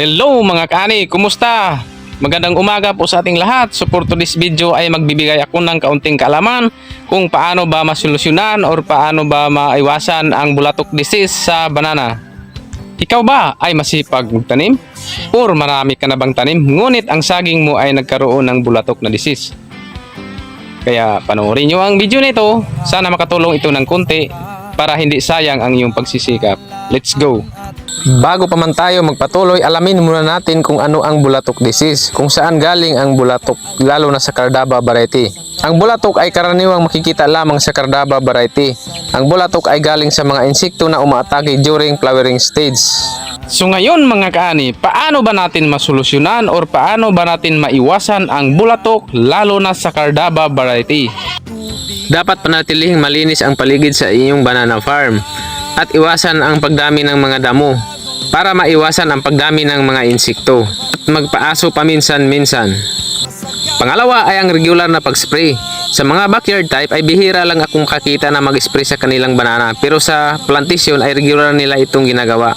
Hello mga kaani, kumusta? Magandang umaga po sa ating lahat. So for today's video ay magbibigay ako ng kaunting kaalaman kung paano ba masolusyonan or paano ba maiwasan ang bulatok disease sa banana. Ikaw ba ay masipag magtanim? Or marami ka na bang tanim? Ngunit ang saging mo ay nagkaroon ng bulatok na disease. Kaya panoorin nyo ang video nito. Sana makatulong ito ng konti para hindi sayang ang iyong pagsisikap. Let's go! Bago pa man tayo magpatuloy, alamin muna natin kung ano ang bulatok disease, kung saan galing ang bulatok, lalo na sa Cardaba variety. Ang bulatok ay karaniwang makikita lamang sa Cardaba variety. Ang bulatok ay galing sa mga insekto na umaatake during flowering stage. So ngayon mga kaani, paano ba natin masolusyonan or paano ba natin maiwasan ang bulatok lalo na sa Cardaba variety? Dapat panatilihing malinis ang paligid sa inyong banana farm at iwasan ang pagdami ng mga damo para maiwasan ang pagdami ng mga insekto at magpaaso paminsan-minsan. Pangalawa ay ang regular na pag-spray. Sa mga backyard type ay bihira lang akong kakita na mag-spray sa kanilang banana pero sa plantation ay regular nila itong ginagawa.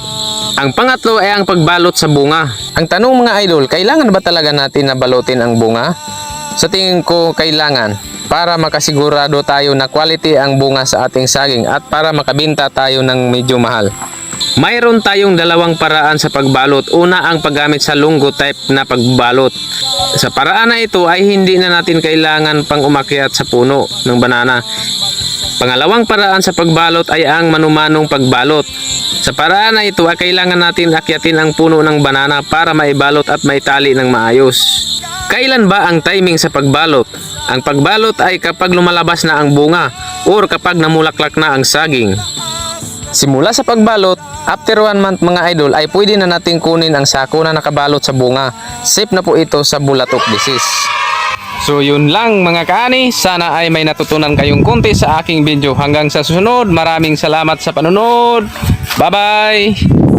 Ang pangatlo ay ang pagbalot sa bunga. Ang tanong mga idol, kailangan ba talaga natin na balutin ang bunga? Sa tingin ko kailangan para makasigurado tayo na quality ang bunga sa ating saging at para makabinta tayo ng medyo mahal. Mayroon tayong dalawang paraan sa pagbalot. Una ang paggamit sa lunggo type na pagbalot. Sa paraan na ito ay hindi na natin kailangan pang umakyat sa puno ng banana. Pangalawang paraan sa pagbalot ay ang manumanong pagbalot. Sa paraan na ito ay kailangan natin akyatin ang puno ng banana para maibalot at maitali ng maayos. Kailan ba ang timing sa pagbalot? Ang pagbalot ay kapag lumalabas na ang bunga or kapag namulaklak na ang saging. Simula sa pagbalot, after one month mga idol ay pwede na natin kunin ang sako na nakabalot sa bunga. Safe na po ito sa bulatok disease. So yun lang mga kaani, sana ay may natutunan kayong konti sa aking video. Hanggang sa susunod, maraming salamat sa panonood. Bye bye!